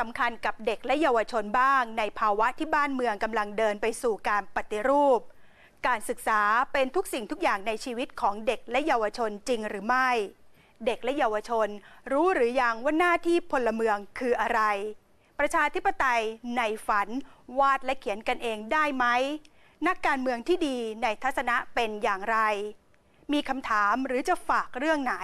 สำคัญกับเด็กและเยาวชนบ้าง ในภาวะที่บ้านเมืองกำลังเดินไปสู่การปฏิรูป การศึกษาเป็นทุกสิ่งทุกอย่างในชีวิตของเด็กและเยาวชนจริงหรือไม่ เด็กและเยาวชน รู้หรือยังว่าหน้าที่พลเมืองคืออะไร ประชาธิปไตยในฝัน วาดและเขียนกันเองได้ไหมนักการเมืองที่ดีในทัศนะเป็นอย่างไร มีคำถามหรือจะฝากเรื่องไหน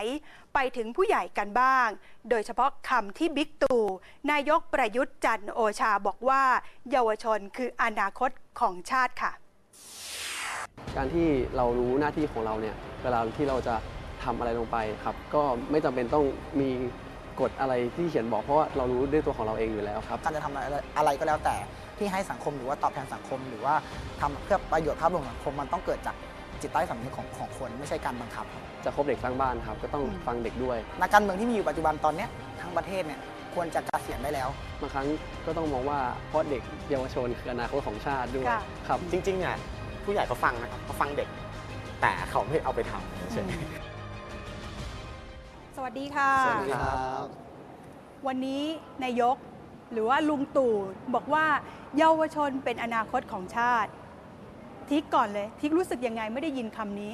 ไปถึงผู้ใหญ่กันบ้าง โดยเฉพาะคำที่บิ๊กตู่นายกประยุทธ์จันทร์โอชาบอกว่า เยาวชนคืออนาคตของชาติค่ะ การที่เรารู้หน้าที่ของเราเนี่ยเวลาที่เราจะทำอะไรลงไปครับ ก็ไม่จำเป็นต้องมีกฎอะไรที่เขียนบอกเพราะว่าเรารู้ด้วยตัวของเราเองอยู่แล้วครับ การจะทำอะไรอะไรก็แล้วแต่ที่ให้สังคมหรือว่าตอบแทนสังคม หรือว่าทำเพื่อประโยชน์ภาพรวมของสังคมมันต้องเกิดจาก จิตใต้สำนึกของของคนไม่ใช่การบังคับครับจะครบเด็กสร้างบ้านครับ ก็ต้องอืมฟังเด็กด้วยนักการเมืองที่มีอยู่ปัจจุบันตอนเนี้ยทั้งประเทศเนี่ยควรจะเกษียณได้แล้ว บางครั้งก็ต้องมองว่าเพราะเด็กเยาวชนคืออนาคตของชาติด้วยค่ะ ครับ จริงๆเนี่ยผู้ใหญ่เขาฟังนะครับเขาฟังเด็ก แต่เขาไม่เอาไปทำเฉย สวัสดีค่ะ สวัสดีครับ วันนี้นายกหรือว่าลุงตู่บอกว่าเยาวชนเป็นอนาคตของชาติ ทิกก่อนเลยทิกรู้สึกยังไงไม่ได้ยินคำนี้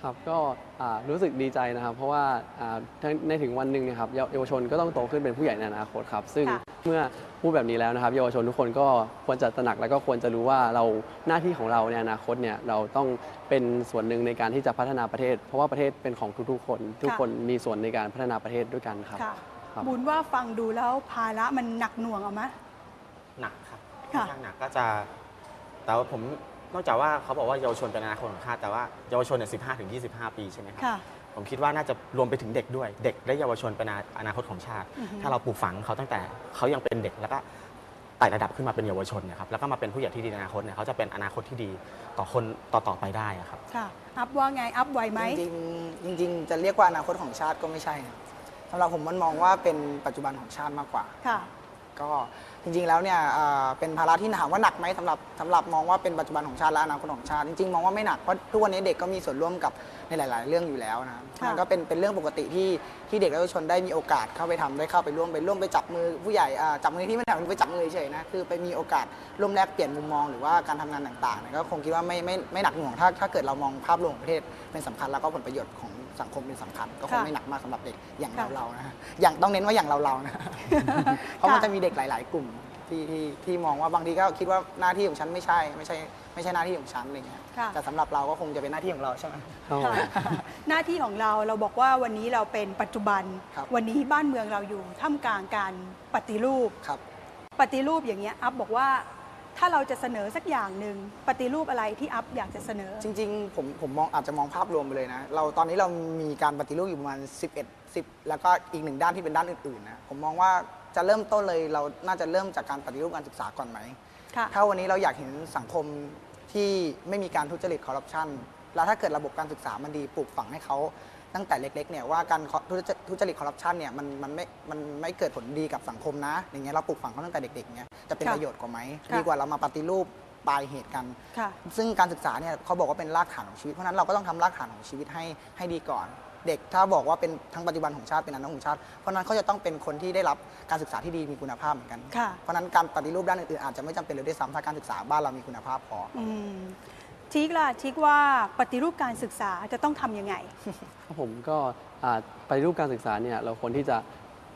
ครับก็อ่ารู้สึกดีใจนะครับ เพราะว่าอ่าในในถึงวันหนึ่งเนะครับเยาเยาวชนก็ต้องโตขึ้นเป็นผู้ใหญ่ในอนาคตครับ ซึ่งค่ะเมื่อพูดแบบนี้แล้วนะครับ เยาวชนทุกคนก็ควรจะตระหนักแล้วก็ควรจะรู้ว่าเราหน้าที่ของเราในอนาคตเนี่ยเราต้องเป็นส่วนหนึ่งในการที่จะพัฒนาประเทศ เพราะว่าประเทศเป็นของทุกๆคน ทุกคนมีส่วนในการพัฒนาประเทศด้วยกันครับ ค่ะครับ บุญว่าฟังดูแล้วภาระมันหนักหน่วงเอาไหม หนักครับค่ค่ะอนข้างหนักก็จะ แต่ว่าผม นอกจากว่าเขาบอกว่าเยาวชนเป็นอนาคตของชาติแต่ว่าเยาวชนเนี่ยสิบห้าถึงยี่สิบห้าปีใช่ไหมครับค่ะผมคิดว่าน่าจะรวมไปถึงเด็กด้วย เด็กและเยาวชนเป็นอนาคตของชาติ อือฮึ ถ้าเราปลูกฝังเขาตั้งแต่เขายังเป็นเด็กแล้วก็ไต่ระดับขึ้นมาเป็นเยาวชนเนะครับแล้วก็มาเป็นผู้ใหญ่ที่ดีในอนาคตเนี่ยเขาจะเป็นอนาคตที่ดีต่อคนต่อๆไปได้อะครับ ค่ะ อัพว่าไง อัพไหวไหม จริงๆจริง ๆ จะเรียกว่าอนาคตของชาติก็ไม่ใช่นะสำหรับผมมันมองว่าเป็นปัจจุบันของชาติมากกว่า ค่ะ ก็ จริงๆแล้วเนี่ยเอ่อเป็นภาระที่ถามว่าหนักไหมสำหรับสำหรับมองว่าเป็นปัจจุบันของชาติและอนาคตของชาติจริงๆมองว่าไม่หนักเพราะทุกวันนี้เด็กก็มีส่วนร่วมกับในหลาย ๆ เรื่องอยู่แล้วนะค่ะมันก็เป็นเป็นเรื่องปกติที่ที่เด็กและเยาวชนได้มีโอกาสเข้าไปทำได้เข้าไปร่วมไปร่วมไปจับมือผู้ใหญ่อ่าจับมือที่ไม่ได้ไปจับมือเฉยๆนะคือไปมีโอกาสร่วมแลกเปลี่ยนมุมมองหรือว่าการทำงานต่างๆเนี่ยก็คงคิดว่าไม่ไม่ไม่หนักหน่วงถ้าถ้าเกิดเรามองภาพรวมของประเทศเป็นสำคัญแล้วก็ผลประโยชน์ของ สังคมเป็นสำคัญ ก็คงค่ะไม่หนักมากสำหรับเด็กอย่างค่ะ เราๆนะฮะอย่างต้องเน้นว่าอย่างเราๆนะ เพราะมันจะมีเด็กหลาย ๆ กลุ่มที่ที่ที่มองว่าบางทีก็คิดว่าหน้าที่ของฉันไม่ใช่ ไม่ใช่ไม่ใช่หน้าที่ของฉันอะไรเงี้ยค่ะ แต่สำหรับเราก็คงจะเป็นหน้าที่ของเราใช่ไหม ครับผม ค่ะหน้าที่ของเราเราบอกว่าวันนี้เราเป็นปัจจุบัน ครับ วันนี้บ้านเมืองเราอยู่ท่ามกลางการปฏิรูป ครับ ปฏิรูปอย่างเงี้ยอัพบอกว่า ถ้าเราจะเสนอสักอย่างหนึ่งปฏิรูปอะไรที่อัพอยากจะเสนอ จริงๆ ผมผมมองอาจจะมองภาพรวมไปเลยนะ เราตอนนี้เรามีการปฏิรูปอยู่ประมาณ 11 10 แล้วก็อีกหนึ่งด้านที่เป็นด้านอื่นๆนะผมมองว่าจะเริ่มต้นเลยเราน่าจะเริ่มจากการปฏิรูปการศึกษาก่อนไหมค่ะ ถ้าวันนี้เราอยากเห็นสังคมที่ไม่มีการทุจริตคอร์รัปชันแล้วถ้าเกิดระบบการศึกษามันดีปลูกฝังให้เขา ตั้งแต่เล็กๆเนี่ยว่าการทุจทุจริตคอร์รัปชันเนี่ยมันมันไม่มันไม่เกิดผลดีกับสังคมนะ อย่างเงี้ยเราปลูกฝังเขาตั้งแต่เด็กๆเนี่ยจะเป็นค่ะประโยชน์กว่าไหมค่ะดีกว่าเรามาปฏิรูปปลายเหตุกันค่ะซึ่งการศึกษาเนี่ยเขาบอกว่าเป็นรากฐานของชีวิต เพราะฉะนั้นเราก็ต้องทำรากฐานของชีวิตให้ให้ดีก่อน เด็กถ้าบอกว่าเป็นทั้งปัจจุบันของชาติเป็นอนาคตของชาติ เพราะฉะนั้นเขาจะต้องเป็นคนที่ได้รับการศึกษาที่ดีมีคุณภาพเหมือนกันค่ะเพราะฉะนั้นการปฏิรูปด้านอื่นๆอาจจะไม่จำเป็นเลยด้วยซ้ำถ้าการศึกษาบ้านเรามีคุณภาพพออืม ทิกล่ะทิกว่าปฏิรูปการศึกษาจะต้องทำยังไง ครับผมก็อ่าปฏิรูปการศึกษาเนี่ยเราควรที่จะ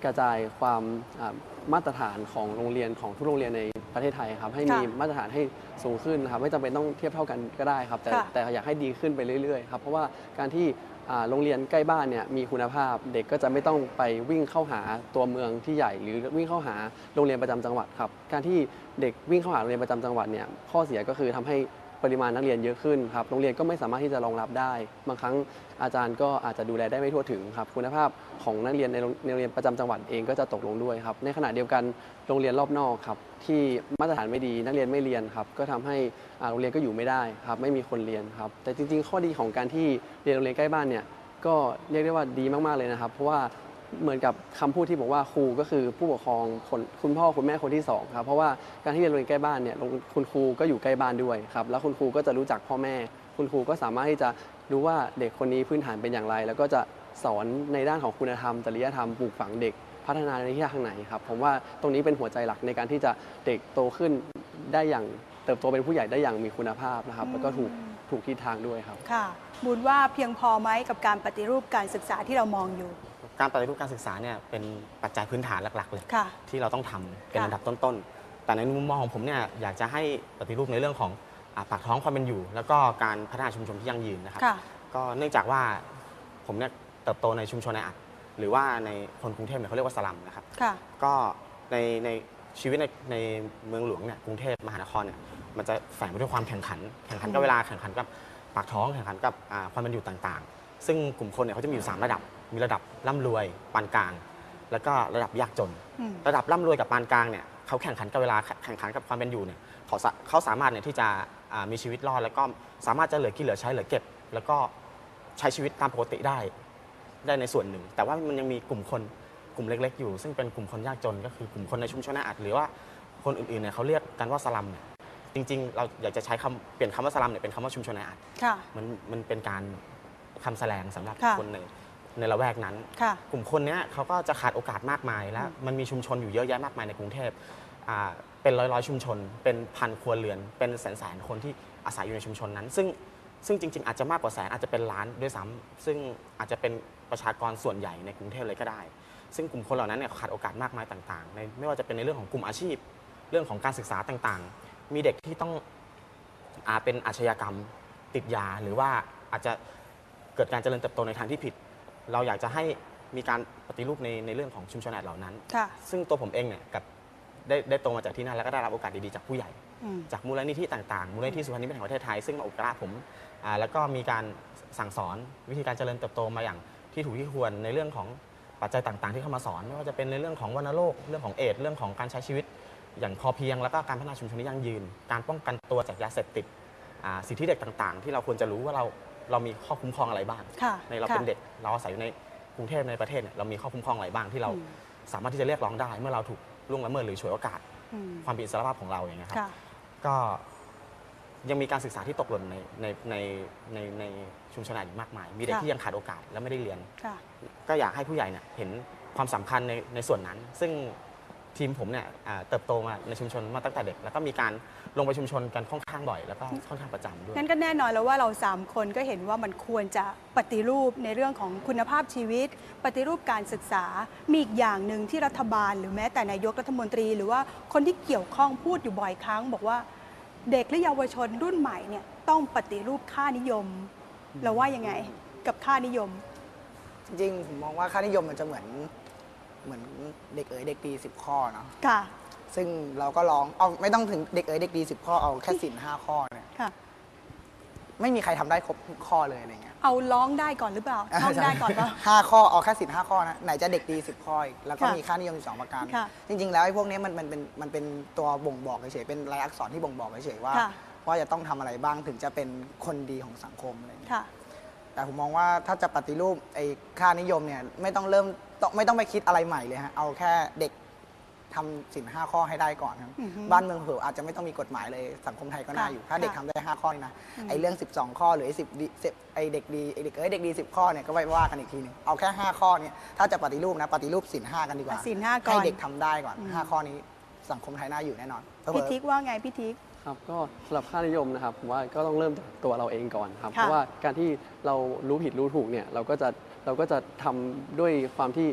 กระจายความอ่ามาตรฐานของโรงเรียนของทุกโรงเรียนในประเทศไทยครับให้มีค่ะมาตรฐานให้สูงขึ้นนะครับไม่จำเป็นต้องเทียบเท่ากันก็ได้ครับแต่ค่ะแต่อยากให้ดีขึ้นไปเรื่อยๆครับเพราะว่าการที่อ่าโรงเรียนใกล้บ้านเนี่ยมีคุณภาพ เด็กก็จะไม่ต้องไปวิ่งเข้าหาตัวเมืองที่ใหญ่ หรือวิ่งเข้าหาโรงเรียนประจำจังหวัดครับการที่เด็กวิ่งเข้าหาโรงเรียนประจำจังหวัดเนี่ยข้อเสียก็คือทำให้ ปริมาณนักเรียนเยอะขึ้นครับโรงเรียนก็ไม่สามารถที่จะรองรับได้ บางครั้งอาจารย์ก็อาจจะดูแลได้ไม่ทั่วถึงครับคุณภาพของนักเรียนในโรงเรียนประจำจังหวัดเองก็จะตกลงด้วยครับในขณะเดียวกันโรงเรียนรอบนอกครับที่มาตรฐานไม่ดีนักเรียนไม่เรียนครับก็ทำให้โรงเรียนก็อยู่ไม่ได้ครับไม่มีคนเรียนครับแต่จริง ๆ ข้อดีของการที่เรียนโรงเรียนใกล้บ้านเนี่ยก็เรียกได้ว่าดีมากๆเลยนะครับ เพราะว่า เหมือนกับคำพูดที่บอกว่าครูก็คือผู้ปกครองคนคุณพ่อคุณแม่คนที่สองครับเพราะว่าการที่เรียนโรงเรียนใกล้บ้านเนี่ยโรงคุณครูก็อยู่ใกล้บ้านด้วยครับแล้วคุณครูก็จะรู้จักพ่อแม่ คุณครูก็สามารถที่จะรู้ว่าเด็กคนนี้พื้นฐานเป็นอย่างไร แล้วก็จะสอนในด้านของคุณธรรม จริยธรรมปลูกฝังเด็กพัฒนาในทิศทางไหนครับผมว่าตรงนี้เป็นหัวใจหลักในการที่จะเด็กโตขึ้นได้อย่างเติบโตเป็นผู้ใหญ่ได้อย่างมีคุณภาพนะครับแล้วก็ถูกถูกทิศทางด้วยครับค่ะบุญว่าเพียงพอไหมกับการปฏิรูปการศึกษาที่เรามองอยู่ การปฏิรูปการศึกษาเนี่ยเป็นปัจจัยพื้นฐานหลักๆเลยค่ะ ที่เราต้องทำเป็นค่ะ อันดับต้นๆ แต่ในมุมมองของผมเนี่ยอยากจะให้ปฏิรูปในเรื่องของอาปากท้องความเป็นอยู่ แล้วก็การพัฒนาชุมชนที่ยั่งยืนนะครับ ค่ะ ก็เนื่องจากว่าผมเนี่ยเติบโตในชุมชนในอัด หรือว่าในคนกรุงเทพเนี่ยเขาเรียกว่าสลัมนะครับ ค่ะ ก็ในในชีวิตในในเมืองหลวงเนี่ยกรุงเทพมหานครเนี่ยมันจะแฝงไปด้วยความแข่งขัน แข่งขันกับอืมเวลาแข่งขันกับปากท้องแข่งขันกับอ่าความเป็นอยู่ต่างๆ ซึ่งกลุ่มคนเนี่ยเขาจะมีอยู่สามระดับ มีระดับร่ำรวยปานกลาง แล้วก็ระดับยากจน อืม ระดับร่ำรวยกับปานกลางเนี่ยเขาแข่งขันกับเวลาแข่งขันกับความเป็นอยู่เนี่ยเขาสาเขาสามารถเนี่ยที่จะอ่ามีชีวิตรอดแล้วก็สามารถจะเหลือกินเหลือใช้เหลือเก็บ แล้วก็ใช้ชีวิตตามปกติได้ ได้ในส่วนหนึ่ง แต่ว่ามันยังมีกลุ่มคนกลุ่มเล็ก ๆ อยู่ ซึ่งเป็นกลุ่มคนยากจนก็คือกลุ่มคนในชุมชนแออัดหรือว่าคนอื่นๆเนี่ยเขาเรียกกันว่าสลัมเนี่ยจริง ๆ เราอยากจะใช้คำเปลี่ยนคำว่าสลัมเนี่ยเป็นคำว่าชุมชนแออัด ค่ะ มันมันเป็นการคำแสลงสำหรับค่ะ คนใน ในละแวกนั้น ค่ะ กลุ่มคนเนี้ยเขาก็จะขาดโอกาสมากมายและมันมีชุมชนอยู่เยอะแยะมากมายในกรุงเทพอ่าเป็นร้อยร้อยๆชุมชน เป็นพันครัวเรือน เป็นแสนแสนๆคนที่อาศัยอยู่ในชุมชนนั้น ซึ่งซึ่งจริง ๆ อาจจะมากกว่าแสนอาจจะเป็นล้านด้วยซ้ำซึ่งอาจจะเป็นประชากรส่วนใหญ่ในกรุงเทพเลยก็ได้ ซึ่งกลุ่มคนเหล่านั้นเนี่ยขาดโอกาสมากมายต่างๆในไม่ว่าจะเป็นในเรื่องของกลุ่มอาชีพ เรื่องของการศึกษาต่างๆ มีเด็กที่ต้องอาเป็นอาชญากรรมติดยา หรือว่าอาจจะเกิดการเจริญเติบโตในทางที่ผิด เราอยากจะให้มีการปฏิรูปในในเรื่องของชุมชนแอดเหล่านั้น ค่ะ ซึ่งตัวผมเองเนี่ยกับได้ได้โตมาจากที่นั่นแล้วก็ได้รับโอกาสดีๆจากผู้ใหญ่ อืม จากมูลนิธิต่างๆ มูลนิธิสุพรรณนิมิตแห่งประเทศไทย ซึ่งมาอุปการะผมอ่าแล้วก็มีการสั่งสอนวิธีการเจริญเติบโตมาอย่างที่ถูกที่ควรในเรื่องของปัจจัยต่างๆ ที่เข้ามาสอนไม่ว่าจะเป็นในเรื่องของวัณโรคเรื่องของเอดส์เรื่องของการใช้ชีวิต อย่างพอเพียง แล้วก็การพัฒนาชุมชนที่ยั่งยืน การป้องกันตัวจากยาเสพติดอ่าสิทธิเด็กต่างๆ ที่เราควรจะรู้ว่าเรา เรามีข้อคุ้มครองอะไรบ้าง ค่ะในเราค่ะเป็นเด็กเราอาศัยอยู่ในกรุงเทพในประเทศเนี่ยเรามีข้อคุ้มครองอะไรบ้างที่เราอืม สามารถที่จะเรียกร้องได้ เมื่อเราถูกล่วงละเมิดหรือฉวยโอกาสอืมความเป็นอิสรภาพของเราอย่างเงี้ยครับ ค่ะ ก็ยังมีการศึกษาที่ตกหล่นในในในในในชุมชนอีกมากมาย มีเด็กค่ะ ที่ยังขาดโอกาสและไม่ได้เรียน ค่ะ ก็อยากให้ผู้ใหญ่เนี่ยเห็นความสำคัญในในส่วนนั้น ซึ่ง ทีมผมเนี่ยอ่าเติบโตมาในชุมชนมาตั้งแต่เด็ก แล้วก็มีการลงไปชุมชนกันค่อนข้างบ่อย แล้วก็ค่อนข้างประจำด้วย งั้นก็แน่นอนแล้วว่าเราสามคนก็เห็นว่ามันควรจะปฏิรูปในเรื่องของคุณภาพชีวิต ปฏิรูปการศึกษา มีอีกอย่างหนึ่งที่รัฐบาล หรือแม้แต่นายกรัฐมนตรี หรือว่าคนที่เกี่ยวข้องพูดอยู่บ่อยครั้ง บอกว่าเด็กและเยาวชนรุ่นใหม่เนี่ยต้องปฏิรูปค่านิยม เราว่ายังไงกับค่านิยม จริงๆผมมองว่าค่านิยมมันจะเหมือน เหมือนเด็กเอ๋ยเด็กดีสิบข้อเนาะค่ะ ซึ่งเราก็ลองเอาไม่ต้องถึงเด็กเอ๋ยเด็กดีสิบข้อเอาแค่สินห้าข้อเนี่ยค่ะ ไม่มีใครทำได้ครบทุกข้อเลยอะไรเงี้ยเอาร้องได้ก่อนหรือเปล่าท่องได้ก่อนเปล่า ห้าข้อเอาแค่สินห้าข้อนะไหนจะเด็กดีสิบข้ออีกแล้วก็ค่ะมีค่านิยมสองประการ ค่ะจริง ๆ แล้วไอ้พวกนี้มันมันเป็นมันเป็นตัวบ่งบอกเฉยๆเป็นลายอักษรที่บ่งบอกเฉยๆว่าค่ะ ว่าจะต้องทำอะไรบ้างถึงจะเป็นคนดีของสังคมอะไรเงี้ย ค่ะ แต่ผมมองว่าถ้าจะปฏิรูปไอ้ค่านิยมเนี่ยไม่ต้องเริ่ม ต้องไม่ต้องไปคิดอะไรใหม่เลยฮะเอาแค่เด็กทำสินห้าข้อให้ได้ก่อนครับ อือฮึบ้านเมืองเผลออาจจะไม่ต้องมีกฎหมายเลยสังคมไทยก็น่าค่ะอยู่ ถ้าเด็กค่ะทำได้ห้าข้อนี่นะอืม ไอ้เรื่อง 12 ข้อหรือไอ้สิบไอ้เด็กดีไอ้เด็กเอ้ยเด็กดี 10 ข้อเนี่ยก็ไว้ว่ากันอีกทีหนึงเอาแค่ 5 ข้อเนี่ยถ้าจะปฏิรูปนะปฏิรูปสินห้ากันดีกว่าศีลห้าก่อน ให้เด็กทำได้ก่อน อืมห้าข้อนี้สังคมไทยน่าอยู่แน่นอนเผลพี่อๆทิกว่าไงพี่ทิก ครับก็สำหรับค่านิยมนะครับผมว่าก็ต้องเริ่มจากตัวเราเองก่อนครับค่ะเพราะว่าการที่เรารู้ผิดรู้ถูกเนี่ยเราก็จะเราก็จะทำด้วยความที่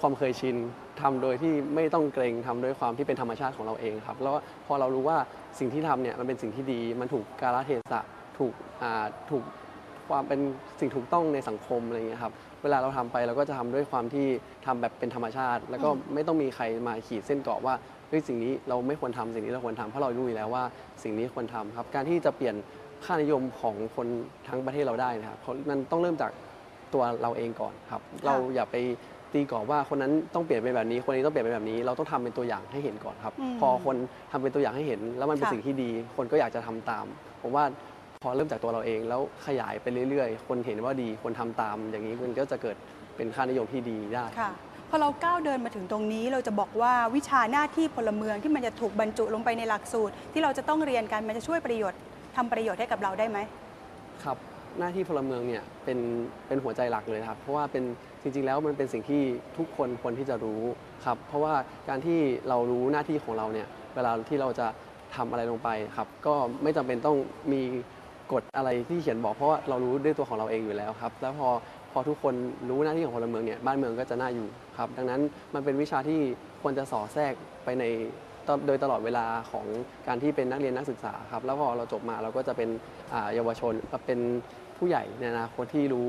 ความเคยชินทำโดยที่ไม่ต้องเกรงทำด้วยความที่เป็นธรรมชาติของเราเองครับ แล้วพอเรารู้ว่าสิ่งที่ทำเนี่ยมันเป็นสิ่งที่ดี มันถูกกาลเทศะถูกอ่าถูกความเป็นสิ่งถูกต้องในสังคมอะไรอย่างเงี้ยครับเวลาเราทำไปเราก็จะทำด้วยความที่ทำแบบเป็นธรรมชาติ แล้วก็ไม่ต้องมีใครมาขีดเส้นกรอบว่าเฮ้ยสิ่งนี้เราไม่ควรทำสิ่งนี้เราควรทำเพราะเรารู้อยู่แล้วว่าสิ่งนี้ควรทำครับ การที่จะเปลี่ยนค่านิยมของคนทั้งประเทศเราได้นะครับเพราะมันต้องเริ่มจากตัวเราเองก่อนครับ เราอย่าไปตีกรอบว่าคนนั้นต้องเปลี่ยนเป็นแบบนี้ คนนี้ต้องเปลี่ยนเป็นแบบนี้ เราต้องทำเป็นตัวอย่างให้เห็นก่อนครับอืมพอคนทำเป็นตัวอย่างให้เห็น แล้วมันเป็นค่ะสิ่งที่ดี คนก็อยากจะทำตาม ผมว่าพอเริ่มจากตัวเราเองแล้วขยายไปเรื่อย ๆ คนเห็นว่าดี คนทำตาม อย่างนี้มันก็จะเกิดเป็นค่านิยมที่ดีได้ค่ะ พอเราก้าวเดินมาถึงตรงนี้ เราจะบอกว่าวิชาหน้าที่พลเมืองที่มันจะถูกบรรจุลงไปในหลักสูตร ที่เราจะต้องเรียนกันมันจะช่วยประโยชน์ทำประโยชน์ให้กับเราได้ไหม ครับหน้าที่พลเมืองเนี่ยเป็นเป็นหัวใจหลักเลยนะครับ เพราะว่าเป็นจริงๆแล้วมันเป็นสิ่งที่ทุกคนควรที่จะรู้ครับ เพราะว่าการที่เรารู้หน้าที่ของเราเนี่ยเวลาที่เราจะทำอะไรลงไปครับ ก็ไม่จำเป็นต้องมีกฎอะไรที่เขียนบอกเพราะว่าเรารู้ด้วยตัวของเราเองอยู่แล้วครับ แล้วพอ พอทุกคนรู้หน้าที่ของพลเมืองเนี่ยบ้านเมืองก็จะน่าอยู่ครับ ดังนั้นมันเป็นวิชาที่ควรจะสอดแทรกไปในโดยตลอดเวลาของการที่เป็นนักเรียนนักศึกษาครับ แล้วพอเราจบมาเราก็จะเป็นเยาวชนเป็น ผู้ใหญ่ในอนาคตที่รู้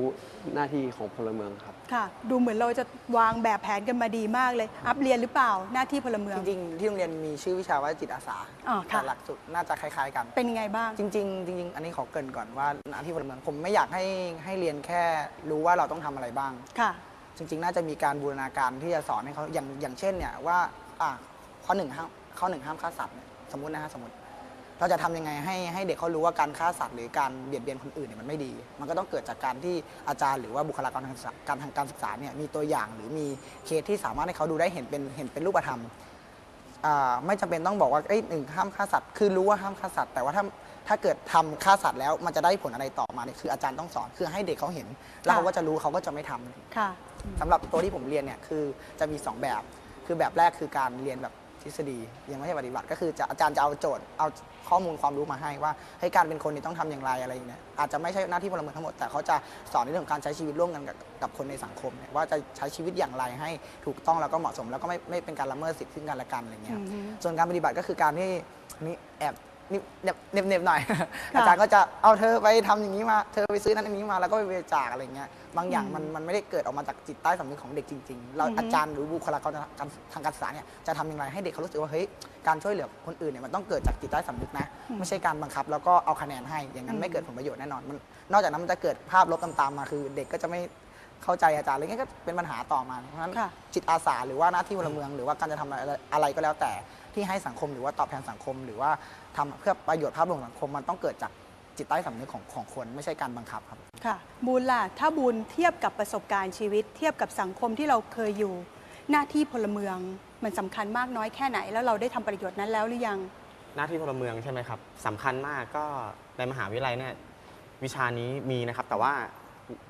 หน้าที่ของพลเมืองครับ ค่ะ ดูเหมือนเราจะวางแบบแผนกันมาดีมากเลย อัพเรียนหรือเปล่าหน้าที่พลเมือง จริงๆ ที่โรงเรียนมีชื่อวิชาว่าจิตอาสาอ๋อค่ะ แต่หลักสูตรน่าจะคล้ายๆกัน เป็นยังไงบ้าง จริงๆจริงๆ อันนี้ขอเกรินก่อนว่าหน้าที่พลเมืองผมไม่อยากให้ให้เรียนแค่รู้ว่าเราต้องทำอะไรบ้าง ค่ะ จริง ๆ น่าจะมีการบูรณาการที่จะสอนให้เขาอย่างอย่างเช่นเนี่ยว่าอะข้อหนึ่งห้ามข้อหนึ่งห้ามฆ่าสัตว์เนี่ยสมมตินะฮะสมมติ เราจะทำยังไงให้ให้เด็กเขารู้ว่าการฆ่าสัตว์หรือการเบียดเบียนคนอื่นเนี่ยมันไม่ดี มันก็ต้องเกิดจากการที่อาจารย์หรือว่าบุคลากรทางการศึกษาการทางการศึกษาเนี่ยมีตัวอย่างหรือมีเคสที่สามารถให้เขาดูได้เห็นเป็นเห็นเป็นรูปธรรมอ่าไม่จำเป็นต้องบอกว่าเอ้ยหนึ่งห้ามฆ่าสัตว์คือรู้ว่าห้ามฆ่าสัตว์แต่ว่าถ้าถ้าเกิดทำฆ่าสัตว์แล้วมันจะได้ผลอะไรต่อมาเนี่ยคืออาจารย์ต้องสอนคือให้เด็กเขาเห็น แล้วเขาก็จะรู้เขาก็จะไม่ทำ ค่ะ สำหรับตัวที่ผมเรียนเนี่ยคือจะมี 2 แบบ คือแบบแรกคือการเรียนแบบทฤษฎียังไม่ใช่ปฏิบัติ ก็คือจะอาจารย์จะเอาโจทย์เอา ข้อมูลความรู้มาให้ว่าให้การเป็นคนนี่ต้องทำอย่างไรอะไรอย่างเงี้ยอาจจะไม่ใช่หน้าที่พลเมืองทั้งหมดแต่เขาจะสอนในเรื่องของการใช้ชีวิตร่วมกันกับกับคนในสังคมเนี่ยว่าจะใช้ชีวิตอย่างไรให้ถูกต้องแล้วก็เหมาะสม แล้วก็ไม่ไม่เป็นการละเมิดสิทธิซึ่งกันและกันอะไรเงี้ยอือฮึส่วนการปฏิบัติก็คือการที่นี่แอบ นี่เน็บเน็บเน็บหน่อย อาจารย์ก็จะเอาเธอไปทำอย่างนี้มา เธอไปซื้อนั้นอันนี้มาแล้วก็ไปบริจาคอะไรเงี้ย บางอย่างมันมันไม่ได้เกิดออกมาจากจิตใต้สำนึกของเด็กจริง ๆ เราอือฮึอาจารย์หรือบุคลากรทางการศึกษาเนี่ยจะทำอย่างไรให้เด็กเขารู้สึกว่าเฮ้ยการช่วยเหลือคนอื่นเนี่ยมันต้องเกิดจากจิตใต้สำนึกนะ ไม่ใช่การบังคับแล้วก็เอาคะแนนให้ อย่างนั้นไม่เกิดผลประโยชน์แน่นอน มันนอกจากนั้นมันจะเกิดภาพลบตามๆมาคือ เด็กก็จะไม่เข้าใจอาจารย์อะไรเงี้ยก็เป็นปัญหาต่อมา เพราะฉะนั้นค่ะจิตอาสาหรือว่าหน้าที่พลเมืองหรือว่าการจะทำอะไรอะไรก็แล้วแต่ ที่ให้สังคมหรือว่าตอบแทนสังคม หรือว่าทำเพื่อประโยชน์ภาพรวมของสังคมมันต้องเกิดจากจิตใต้สำนึกของของคนไม่ใช่การบังคับครับค่ะบูลล่ะถ้าบูลเทียบกับประสบการณ์ชีวิต เทียบกับสังคมที่เราเคยอยู่ หน้าที่พลเมืองมันสำคัญมากน้อยแค่ไหน แล้วเราได้ทำประโยชน์นั้นแล้วหรือยัง หน้าที่พลเมืองใช่ไหมครับสำคัญมากก็ในมหาวิทยาลัยเนี่ยวิชานี้มีนะครับ แต่ว่า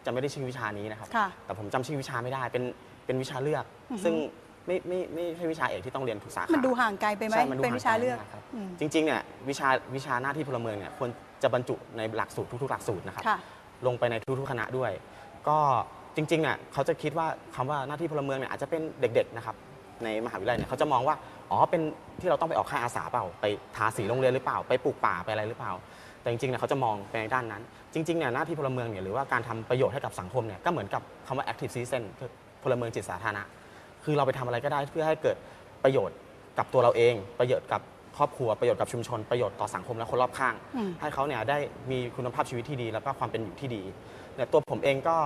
จะไม่ได้ชื่อวิชานี้นะครับค่ะแต่ผมจำชื่อวิชาไม่ได้เป็นเป็นวิชาเลือกอือฮึซึ่ง ไม่ไม่ไม่ใช่วิชาเอกที่ต้องเรียนทุกสาขามันดูห่างไกลไปไหมใช่มันดูเป็นวิชาเลือก ห่งไกลมครับอืม จริงๆเนี่ยวิชาวิชาหน้าที่พลเมืองเนี่ยควรจะบรรจุในหลักสูตรทุกๆ หลักสูตรนะครับ ค่ะ ลงไปในทุกๆคณะด้วย ก็จริงๆเนี่ยเขาจะคิดว่าคำว่าหน้าที่พลเมืองเนี่ยอาจจะเป็นเด็กๆนะครับในมหาวิทยาลัยเนี่ยเขาจะมองว่าอ๋อเป็นที่เราต้องไปออกค่ายอาสาเปล่าไปทาสีโรงเรียนหรือเปล่า ไปปลูกป่าไปอะไรหรือเปล่า แต่จริงๆเนี่ยเขาจะมองไปในด้านนั้น จริงๆเนี่ยหน้าที่พลเมืองเนี่ยหรือว่าการทำประโยชน์ให้กับสังคมเนี่ยก็เหมือนกับคำว่า active citizen คือพลเมืองจิตสาธารณะ คือเราไปทำอะไรก็ได้เพื่อให้เกิดประโยชน์กับตัวเราเอง ประโยชน์กับครอบครัวประโยชน์กับชุมชน ประโยชน์ต่อสังคมและคนรอบข้าง อืม ให้เขาเนี่ยได้มีคุณภาพชีวิตที่ดี แล้วก็ความเป็นอยู่ที่ดีเนี่ยตัวผมเองก็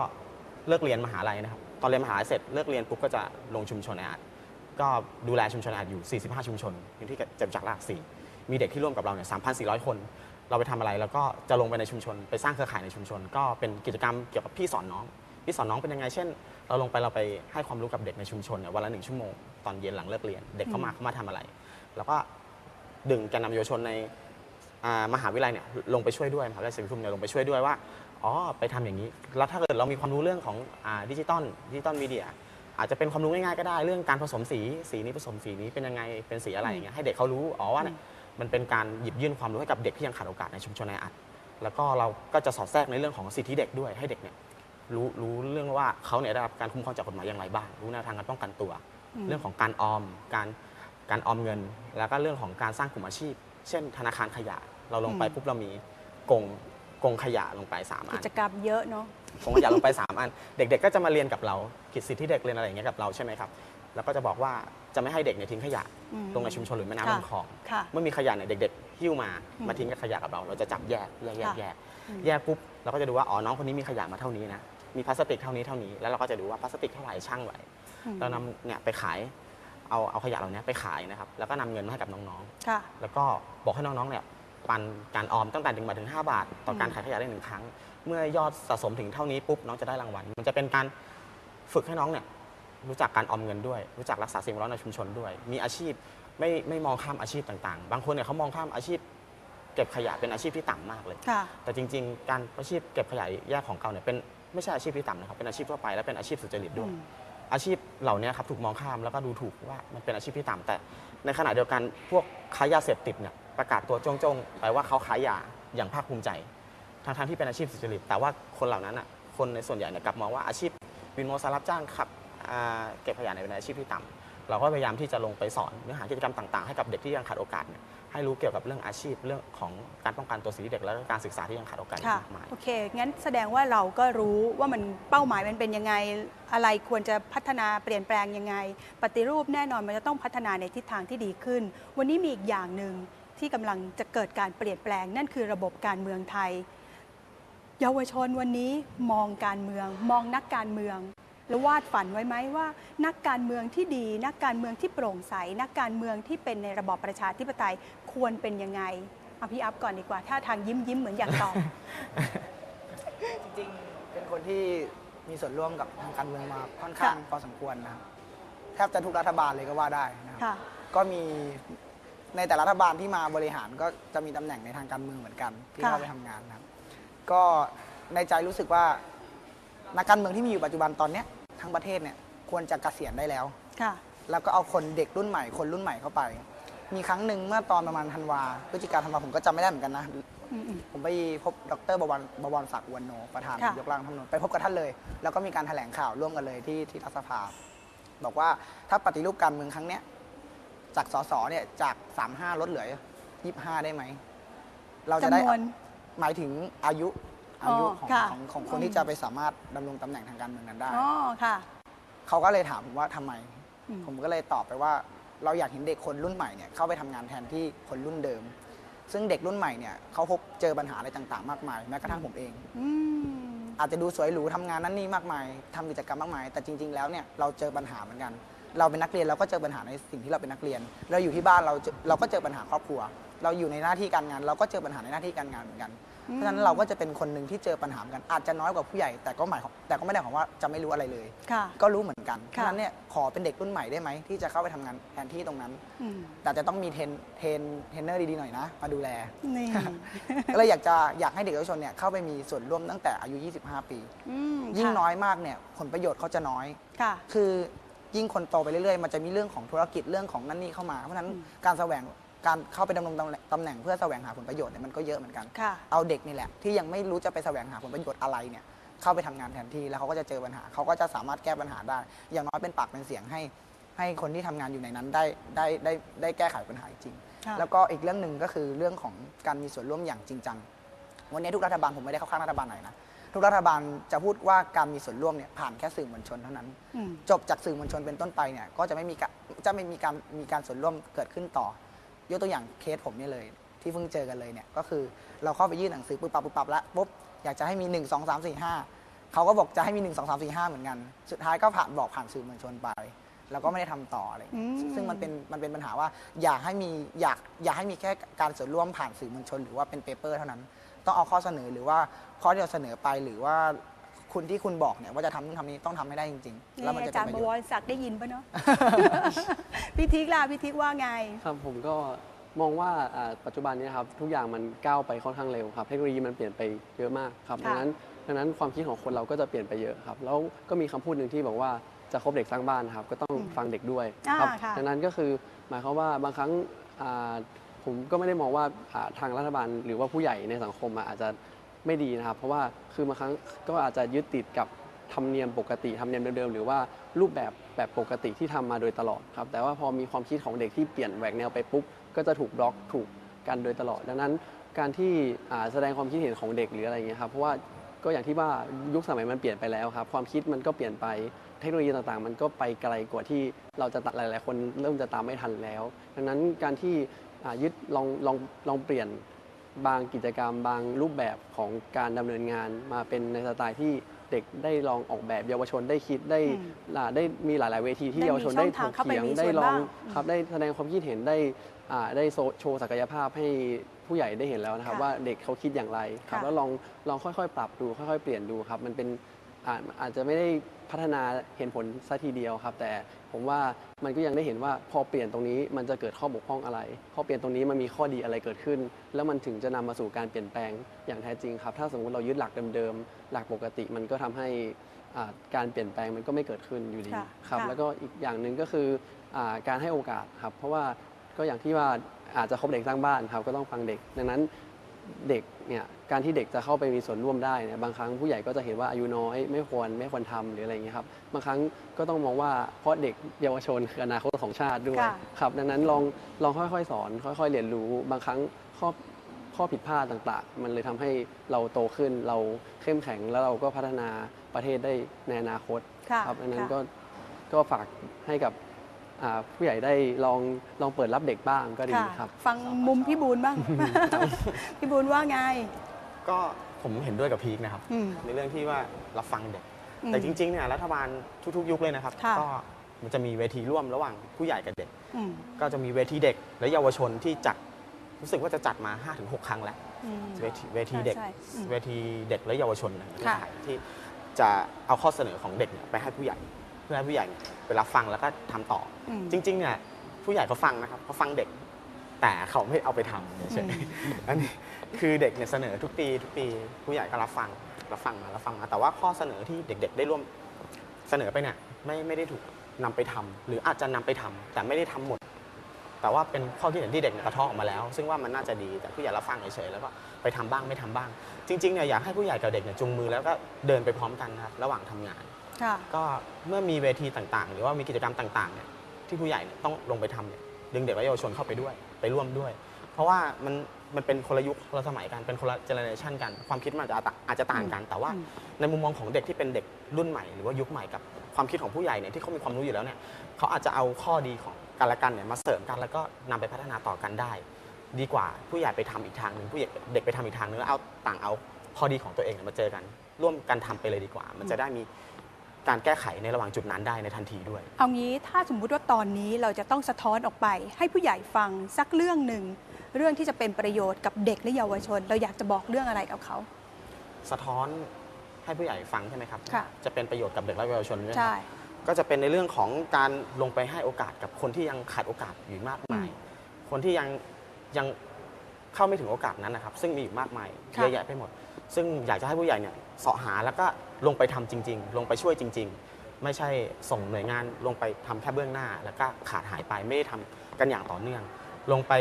เลิกเรียนมหาลัยนะครับ ตอนเรียนมหาลัยเสร็จเลิกเรียนปุ๊บก็จะลงชุมชนแอดก็ดูแลชุมชนแอดอยู่ 45 ชุมชนพื้นที่จตุจักรหลักสี่มีเด็กที่ร่วมกับเราเนี่ย3,400 คน เราไปทำอะไรแล้วก็จะลงไปในชุมชน ไปสร้างเครือข่ายในชุมชน ก็เป็นกิจกรรมเกี่ยวกับพี่สอนน้อง พี่สอนน้องเป็นยังไง เช่น เราลงไปเราไปให้ความรู้กับเด็กในชุมชนเนี่ยวันละหนึ่งชั่วโมงตอนเย็นหลังเลิกเรียน เด็กเข้ามาเขามาทำอะไร แล้วก็ดึงแกนนำเยาวชนในอ่ามหาวิทยาลัยเนี่ยลงไปช่วยด้วยมหาวิทยาลัยศรีปทุมเนี่ยลงไปช่วยด้วยว่าอ๋อไปทำอย่างนี้ แล้วถ้าเกิดเรามีความรู้เรื่องของดิจิตอลดิจิตอลมีเดีย อาจจะเป็นความรู้ง่ายๆก็ได้เรื่องการผสมสีสีนี้ผสมสีนี้เป็นยังไงเป็นสีอะไรอย่างเงี้ยให้เด็กเขารู้อ๋อว่าเนี่ยมันเป็นการหยิบยื่นความรู้ให้กับเด็กที่ยังขาดโอกาสในชุมชนในอัด แล้วก็เราก็จะสอดแทรกในเรื่องของสิทธิเด็กด้วยให้เด็กเนี่ย รู้รู้เรื่องว่าเขาเนี่ยได้รับการคุ้มครองจากกฎหมายอย่างไรบ้าง รู้แนวทางการป้องกันตัวอืมเรื่องของการออม การการออมเงิน แล้วก็เรื่องของการสร้างกลุ่มอาชีพ เช่น ธนาคารขยะ เราลงไปปุ๊บเรามีกงกงขยะลงไปสามอักินจกรรมเยอะเนาะกงขยะลงไปสามอัน เด็ก ๆ ก็จะมาเรียนกับเรากิจสิทธิเด็กเรียนอะไรอย่างเงี้ยกับเราใช่ไหมครับแล้วก็จะบอกว่าจะไม่ให้เด็กเนี่ยทิ้งขยะอืมลงในชุมชนหรือแม่น้ำค่ะลำคลองค่ะเมื่อมีขยะเนี่ยเด็กๆหิ้วมาอืมมาทิ้งกับขยะกับเรา เราจะจับแยกแยกแยกค่ะแยกอืมแยกปุ๊บเราก็จะดูว่าอ๋อน้องคนนี้มีขยะมาเท่านี้นะ มีพลาสติกเท่านี้เท่านี้ แล้วเราก็จะดูว่าพลาสติกเท่าไหร่ช่างไว้อืมเรานำเนี่ยไปขายเอาเอาขยะเหล่านี้ไปขายนะครับ แล้วก็นำเงินมาให้กับน้องค่ะๆแล้วก็บอกให้น้องๆเนี่ยปันการออมตั้งแต่หนึ่งบาทถึง 5 บาท ต่อการอืมขายขยะได้หนึ่งครั้ง เมื่อยอดสะสมถึงเท่านี้ปุ๊บน้องจะได้รางวัล มันจะเป็นการฝึกให้น้องเนี่ยรู้จักการออมเงินด้วย รู้จักรักษาสิ่งแวดล้อมในชุมชนด้วย มีอาชีพไม่ไม่มองข้ามอาชีพต่างๆ บางคนเนี่ยเขามองข้ามอาชีพเก็บขยะเป็นอาชีพที่ต่ำมากเลยค่ะแต่จริง ๆ การอาชีพเก็บขยะแยกของเก่าเนี่ยเป็น ไม่ใช่อาชีพที่ต่ำนะครับ เป็นอาชีพทั่วไปและเป็นอาชีพสุจริตด้วยอืมอาชีพเหล่านี้ครับถูกมองข้ามแล้วก็ดูถูกว่ามันเป็นอาชีพที่ต่ำแต่ ในขณะเดียวกันพวกค้ายาเสพติดเนี่ยประกาศตัวจงๆไปว่าเขาขายยาอย่างภาคภูมิใจทั้งๆที่เป็นอาชีพสุจริต แต่ว่าคนเหล่านั้นอะคนในส่วนใหญ่เนี่ยกลับมองว่าอาชีพวินมอเตอร์ไซค์รับจ้างขับอ่าเก็บขยะเนี่ยเป็นอาชีพที่ต่ำเราก็พยายามที่จะลงไปสอนเนื้อหากิจกรรมต่างๆให้กับเด็กที่ยังขาดโอกาสเนี่ย ให้รู้เกี่ยวกับเรื่องอาชีพเรื่องของการป้องกันตัวสิทธิเด็กและก็การศึกษาที่ยังขาดโอกาสอีกค่ะมากมายโอเค งั้นแสดงว่าเราก็รู้ว่ามันเป้าหมายมันเป็นยังไง อะไรควรจะพัฒนาเปลี่ยนแปลงยังไง ปฏิรูปแน่นอนมันจะต้องพัฒนาในทิศทางที่ดีขึ้น วันนี้มีอีกอย่างหนึ่งที่กำลังจะเกิดการเปลี่ยนแปลง นั่นคือระบบการเมืองไทย เยาวชนวันนี้มองการเมือง มองนักการเมือง แล้ววาดฝันไว้ไหมว่า นักการเมืองที่ดี นักการเมืองที่โปร่งใส นักการเมืองที่เป็นในระบอบประชาธิปไตยควรเป็นยังไงเอาพี่อัพก่อนดีกว่า ถ้าทางยิ้มยิ้มๆเหมือนอยากตอบ จริงๆ เป็นคนที่มีส่วนร่วมกับทางการเมืองมาค่อนข้างค่ะพอสมควรนะครับแทบจะทุกรัฐบาลเลยก็ว่าได้นะครับค่ะก็มีในแต่ละรัฐบาลที่มาบริหารก็จะมีตำแหน่งในทางการเมืองเหมือนกันที่ค่ะเข้าไปทำงานนะครับ ก็ในใจรู้สึกว่านักการเมืองที่มีอยู่ปัจจุบันตอนเนี้ย ทั้งประเทศเนี่ยควรจะเกษียณได้แล้ว ค่ะ แล้วก็เอาคนเด็กรุ่นใหม่คนรุ่นใหม่เข้าไป มีครั้งหนึ่งเมื่อตอนประมาณธันวาพฤศจิกาธันวาผมก็จำไม่ได้เหมือนกันนะ อืม ผมไปพบดรบวรบวรศักดิ์อุวันโน ประธานค่ะ ยกร่างรัฐธรรมนูญไปพบกับท่านเลย แล้วก็มีการแถลงข่าวร่วมกันเลยที่ที่รัฐสภา บอกว่าถ้าปฏิรูปการเมืองครั้งเนี้ยจากสสเนี่ยจาก 35 ลดเหลือ 25 ได้ไหม เราจะจำได้นวน หมายถึงอายุ อายุอ๋อของค่ะของของคนอืมที่จะไปสามารถดำรงตำแหน่งทางการเมืองนั้นได้ อ๋อค่ะ เขาก็เลยถามผมว่าทำไม อืม ผมก็เลยตอบไปว่า เราอยากเห็นเด็กคนรุ่นใหม่เนี่ยเข้าไปทำงานแทนที่คนรุ่นเดิม ซึ่งเด็กรุ่นใหม่เนี่ยเขาพบเจอปัญหาอะไรต่างๆ มากมายแม้กระทั่งผมเอง อืม อาจจะดูสวยหรูทำงานนั่นนี่มากมายทำกิจกรรมมากมาย แต่จริง ๆ แล้วเนี่ยเราเจอปัญหาเหมือนกัน เราเป็นนักเรียนเราก็เจอปัญหาในสิ่งที่เราเป็นนักเรียน เราอยู่ที่บ้านเราเจอเราก็เจอปัญหาครอบครัว เราอยู่ในหน้าที่การงาน เราก็เจอปัญหาในหน้าที่การงานเหมือนกันอืม เพราะฉะนั้นเราก็จะเป็นคนหนึ่งที่เจอปัญหาเหมือนกันอาจจะน้อยกว่าผู้ใหญ่แต่ก็หมายความแต่ก็ไม่ได้หมายความว่าจะไม่รู้อะไรเลยค่ะก็รู้เหมือนกันเพค่ะราะฉะนั้นเนี่ยขอเป็นเด็กรุ่นใหม่ได้ไหมที่จะเข้าไปทำงานแทนที่ตรงนั้นอืมแต่จะต้องมีเทรนเทรนเทรนเนอร์ดีๆหน่อยนะ มาดูแลนี่ก็เลยอยากจะอยากให้เด็กเยาวชนเนี่ยเข้าไปมีส่วนร่วมตั้งแต่อายุ 25 ปีอืมยิ่งค่ะน้อยมากเนี่ยผลประโยชน์เขาจะน้อยค่ะคือยิ่งคนโตไปเรื่อยๆ มันจะมีเรื่องของธุรกิจเรื่องของนั่นนี่เข้ามา เพราะฉะนั้นอืมการแสวง การเข้าไปดำรงตำแหน่งตำแหน่งเพื่อแสวงหาผลประโยชน์เนี่ยมันก็เยอะเหมือนกัน ค่ะ เอาเด็กนี่แหละที่ยังไม่รู้จะไปแสวงหาผลประโยชน์อะไรเนี่ยเข้าไปทำงานแทนที่แล้วเขาก็จะเจอปัญหาเขาก็จะสามารถแก้ปัญหาได้ อย่างน้อยเป็นปากเป็นเสียงให้ ให้คนที่ทำงานอยู่ในนั้นได้ได้ได้ได้แก้ไขปัญหาจริง ค่ะ แล้วก็อีกเรื่องหนึ่งก็คือเรื่องของการมีส่วนร่วมอย่างจริงจัง วันนี้ทุกรัฐบาลผมไม่ได้เข้าข้างรัฐบาลไหนนะ ทุกรัฐบาลจะพูดว่าการมีส่วนร่วมเนี่ยผ่านแค่สื่อมวลชนเท่านั้น อืม จบจากสื่อมวลชนเป็นต้นไปเนี่ยก็จะไม่มีการจะไม่มีการมีการส่วนร่วมเกิดขึ้นต่อ ยกตัวอย่างเคสผมเนี่ยเลย ที่เพิ่งเจอกันเลยเนี่ยก็คือเราเข้าไปยื่นหนังสือปุ๊บปั๊บปุ๊บปั๊บแล้วปุ๊บอยากจะให้มี 1 2 3 4 5เขาก็บอกจะให้มี 1 2 3 4 5 เหมือนกัน สุดท้ายก็ผ่านบอกผ่านสื่อมวลชนไป แล้วก็ไม่ได้ทำต่ออะไรอย่างเงี้ยอืมซึ่งมันเป็นมันเป็นปัญหาว่าอยากให้มีอยากอยากให้มีแค่การส่วนร่วมผ่านสื่อมวลชน หรือว่าเป็นเปเปอร์เท่านั้น ต้องเอาข้อเสนอหรือว่าข้อที่เราเสนอไปหรือว่า คุณที่คุณบอกเนี่ยว่าจะทำนู่นทำนี้ต้องทำให้ได้จริงๆ แล้วมันนี่จะอาจารเป็นย์ประบโยวชรน์ศักดิ์ได้ยินปะเนาะ พี่ทิกล่ะพี่ทิกว่าไง ครับผมก็มองว่าอ่าปัจจุบันเนี้ครับทุกอย่างมันก้าวไปค่อนข้างเร็วครับ เทคโนโลยีมันเปลี่ยนไปเยอะมากครับค่ะ ดังนั้นดังนั้นความคิดของคนเราก็จะเปลี่ยนไปเยอะครับ แล้วก็มีคำพูดหนึ่งที่บอกว่าจะคบเด็กสร้างบ้านนะครับ ก็ต้องฟังเด็กด้วยอ่าครับค่ะ ดังนั้นก็คือหมายความว่าบางครั้งอ่าผมก็ไม่ได้มองว่าอ่าทางรัฐบาลหรือว่าผู้ใหญ่ในสังคมอะอาจจะ ไม่ดีนะครับ เพราะว่าคือบางครั้งก็อาจจะยึดติดกับธรรมเนียมปกติธรรมเนียมเดิมๆหรือว่ารูปแบบแบบปกติที่ทำมาโดยตลอดครับ แต่ว่าพอมีความคิดของเด็กที่เปลี่ยนแหวกแนวไปปุ๊บก็จะถูกบล็อกถูกกันโดยตลอด ดังนั้นการที่แสดงความคิดเห็นของเด็กหรืออะไรเงี้ยครับเพราะว่าก็อย่างที่ว่ายุคสมัยมันเปลี่ยนไปแล้วครับ ความคิดมันก็เปลี่ยนไปเทคโนโลยีต่างๆ มันก็ไปไกลกว่าที่เราจะหลาย ๆ คนเริ่มจะตามไม่ทันแล้ว ดังนั้นการที่ยึดลองลองลองเปลี่ยน บางกิจกรรม บางรูปแบบของการดำเนินงานมาเป็นในสไตล์ที่เด็กได้ลองออกแบบเยาวชนได้คิดได้อืมอ่าได้มีหลาย ๆ เวทีที่ได้มีเยาวชนช่ได้องถทางกเข้าไปเถียงมีได้ส่วนลองบ้างครับได้แสดงความคิดเห็นได้อ่าได้โซโชว์ศักยภาพให้ผู้ใหญ่ได้เห็นแล้วนะครับค่ะว่าเด็กเขาคิดอย่างไรครับค่ะแล้วลองลองค่อย ๆ ปรับดูค่อย ๆ เปลี่ยนดูครับมันเป็น อาจอาจจะไม่ได้พัฒนาเห็นผลซะทีเดียวครับ แต่ผมว่ามันก็ยังได้เห็นว่าพอเปลี่ยนตรงนี้มันจะเกิดข้อบกพร่องอะไร พอเปลี่ยนตรงนี้มันมีข้อดีอะไรเกิดขึ้น แล้วมันถึงจะนำมาสู่การเปลี่ยนแปลงอย่างแท้จริงครับ ถ้าสมมติเรายึดหลักเดิมๆหลักปกติมันก็ทำให้อ่าการเปลี่ยนแปลงมันก็ไม่เกิดขึ้นอยู่ดีค่ะครับค่ะแล้วก็อีกอย่างหนึ่งก็คืออาการให้โอกาสครับ เพราะว่าก็อย่างที่ว่าอาจจะคบเด็กสร้างบ้านครับก็ต้องฟังเด็ก ดังนั้นเด็ก เนี่ยการที่เด็กจะเข้าไปมีส่วนร่วมได้เนี่ยบางครั้งผู้ใหญ่ก็จะเห็นว่าอายุน้อยไม่ควรไม่ควรทำหรืออะไรอย่างเงี้ยครับบางครั้งก็ต้องมองว่าเพราะเด็กเยาวชนคืออนาคตของชาติด้วยค่ะครับดังนั้นลองลองค่อยๆ สอน ค่อย ๆ เรียนรู้ บางครั้งข้อข้อผิดพลาดต่างๆ มันเลยทำให้เราโตขึ้นเราเข้มแข็งแล้วเราก็พัฒนาประเทศได้ในอนาคตค่ะครับดังนั้นค่ะ ก็ก็ฝากให้กับอ่า ผู้ใหญ่ได้ลองลองเปิดรับเด็กบ้างก็ดีค่ะครับ ฟังมุมพี่บูลบ้าง พี่บูลว่าไง ก็ผมเห็นด้วยกับพีคนะครับอืมในเรื่องที่ว่ารับฟังเด็กอืมแต่จริงๆเนี่ยรัฐบาลทุกๆ ยุคเลยนะครับค่ะก็มันจะมีเวทีร่วมระหว่างผู้ใหญ่กับเด็กอืมก็จะมีเวทีเด็กและเยาวชนที่จัดรู้สึกว่าจะจัดมา 5-6 ครั้งแล้วอืมเวทีเวทีเด็กใช่ใช่อืมเวทีเด็กและเยาวชนในประเทศค่ะไทยที่จะเอาข้อเสนอของเด็กเนี่ยไปให้ผู้ใหญ่เพื่อให้ผู้ใหญ่เนี่ยไปรับฟังแล้วก็ทำต่ออืมจริงๆเนี่ยผู้ใหญ่เขาฟังนะครับเขาฟังเด็ก แต่เขาไม่เอาไปทำเฉยอืมๆอันนี้คือเด็กเนี่ยเสนอทุกปีทุกปีผู้ใหญ่ก็รับฟังรับฟังมารับฟังมา แต่ว่าข้อเสนอที่เด็ก ๆ ได้ร่วมเสนอไปเนี่ยไม่ไม่ได้ถูกนำไปทำหรืออาจจะนำไปทำแต่ไม่ได้ทำหมด แต่ว่าเป็นข้อคิดเห็นที่เด็กเนี่ยกระเทาะออกมาแล้ว ซึ่งว่ามันน่าจะดีแต่ผู้ใหญ่รับฟังเฉยๆแล้วก็ไปทำบ้างไม่ทำบ้าง จริงๆเนี่ยอยากให้ผู้ใหญ่กับเด็กเนี่ยจูงมือแล้วก็เดินไปพร้อมกันนะครับระหว่างทำงาน ค่ะ ก็เมื่อมีเวทีต่างๆ หรือว่ามีกิจกรรมต่างๆเนี่ยที่ผู้ใหญ่เนี่ยต้องลงไปทำเนี่ยดึงเด็กและเยาวชนเข้าไปด้วยไปร่วมด้วย เพราะว่ามันมันเป็นคนละยุคคนละสมัยกันเป็นคนละเจเนอเรชันกันความคิดมันอาจจะต่างอาจจะต่างกัน แต่ว่าอืมในมุมมองของเด็กที่เป็นเด็กรุ่นใหม่หรือว่ายุคใหม่กับความคิดของผู้ใหญ่เนี่ยที่เขามีความรู้อยู่แล้วเนี่ยเขาอาจจะเอาข้อดีของกันและกันเนี่ยมาเสริมกันแล้วก็นำไปพัฒนาต่อกันได้ ดีกว่าผู้ใหญ่ไปทำอีกทางหนึ่งผู้ใหญ่เด็กไปทำอีกทางนึงแล้วเอาต่างเอาข้อดีของตัวเองเนี่ยมาเจอกัน ร่วมกันทำไปเลยดีกว่า มันจะได้มี การแก้ไขในระหว่างจุดนั้นได้ในทันทีด้วย เอางี้ถ้าสมมุติว่าตอนนี้เราจะต้องสะท้อนออกไป ให้ผู้ใหญ่ฟังสักเรื่องหนึ่งเรื่องที่จะเป็นประโยชน์กับเด็กและเยาวชน เราอยากจะบอกเรื่องอะไรกับเขา สะท้อนให้ผู้ใหญ่ฟังใช่ไหมครับค่ะจะเป็นประโยชน์กับเด็กและเยาวชนด้วยใช่ ก็จะเป็นในเรื่องของการลงไปให้โอกาสกับคนที่ยังขาดโอกาสอยู่มากมาย คนที่ยังยังเข้าไม่ถึงโอกาสนั้นนะครับ ซึ่งมีอยู่มากมายค่ะ เยอะแยะไปหมด ซึ่งอยากจะให้ผู้ใหญ่เนี่ยเสาะหาแล้วก็ ลงไปทำจริง ๆ ลงไปช่วยจริง ๆ ไม่ใช่ส่งหน่วยงานลงไปทำแค่เบื้องหน้า แล้วก็ขาดหายไปไม่ได้ทำกันอย่างต่อเนื่อง ลงไป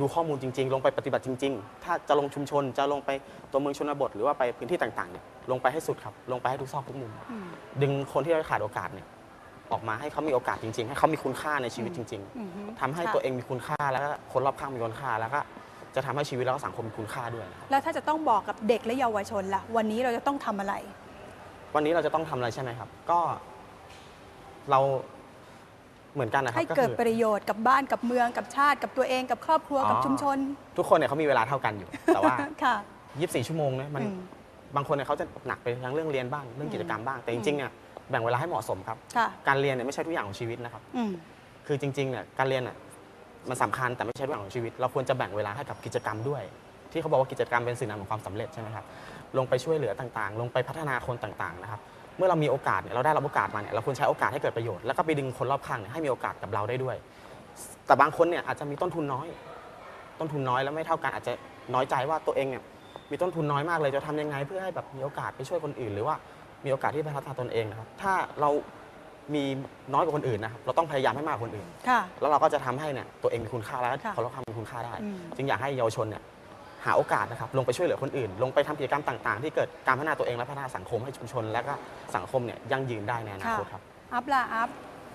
ดูข้อมูลจริง ๆ ลงไปปฏิบัติจริง ๆ ถ้าจะลงชุมชนจะลงไปตัวเมืองชนบท หรือว่าไปพื้นที่ต่างๆเนี่ยลงไปให้สุดครับ ลงไปให้ทุกซอกทุกมุมอืมดึงคนที่ขาดโอกาสเนี่ยออกมาให้เขามีโอกาสจริง ๆ ให้เขามีคุณค่าในชีวิตจริงอืมฮึๆทำให้ค่ะตัวเองมีคุณค่าแล้วก็คนรอบข้างมีคุณค่าแล้วก็จะทำให้ชีวิตแล้วก็สังคมมีคุณค่าด้วยนะครับแล้วถ้าจะต้องบอกกับเด็กและเยาวชนล่ะ วันนี้เราจะต้องทำอะไร วันนี้เราจะต้องทำอะไรใช่ไหมครับ ก็ เราเหมือนกันนะครับให้ก็เกิดคือ ประโยชน์กับบ้านกับเมืองกับชาติ กับตัวเองกับครอบครัวกับอ๋อ ชุมชนทุกคนเนี่ยเขามีเวลาเท่ากันอยู่ แต่ว่า ค่ะ 24 ชั่วโมงเนี่ยมันอืม บางคนเนี่ยเขาจะหนักไปทั้งเรื่องเรียนบ้างเรื่องกิจกรรมบ้าง แต่จริงๆเนี่ยแบ่งเวลาให้เหมาะสมครับ ค่ะ การเรียนเนี่ยไม่ใช่ทุกอย่างของชีวิตนะครับ อืม คือจริงๆเนี่ยการเรียนอะมันสำคัญแต่ไม่ใช่ทุกอย่างของชีวิต เราควรจะแบ่งเวลาให้กับกิจกรรมด้วย ที่เขาบอกว่ากิจกรรมเป็นสื่อนำของความสำเร็จใช่ไหมครับ ลงไปช่วยเหลือต่างๆ ลงไปพัฒนาคนต่างๆนะครับเมื่อเรามีโอกาสเนี่ยเราได้รับโอกาสมาเนี่ยเราควรใช้โอกาสให้เกิดประโยชน์แล้วก็ไปดึงคนรอบข้างเนี่ยให้มีโอกาสกับเราได้ด้วย แต่บางคนเนี่ยอาจจะมีต้นทุนน้อย ต้นทุนน้อยแล้วไม่เท่ากันอาจจะน้อยใจว่าตัวเองเนี่ยมีต้นทุนน้อยมากเลยจะทำยังไง เพื่อให้แบบมีโอกาสไปช่วยคนอื่น หรือว่ามีโอกาสที่จะพัฒนาตนเองนะครับถ้าเรามีน้อยกว่าคนอื่นนะครับเราต้องพยายามให้มากกว่าคนอื่นค่ะแล้วเราก็จะทำให้เนี่ยตัวเองมีคุณค่าแล้วก็ค่ะคนรอบข้างมีคุณค่าได้อืมจึงอยากให้เยาวชนเนี่ย หาโอกาสนะครับลงไปช่วยเหลือคนอื่น ลงไปทำกิจกรรมต่างๆ ที่เกิดการพัฒนาตัวเองและพัฒนาสังคมให้ชุมชน และก็สังคมเนี่ยยั่งยืนได้ในอนาคตครับอัพล่ะอัพ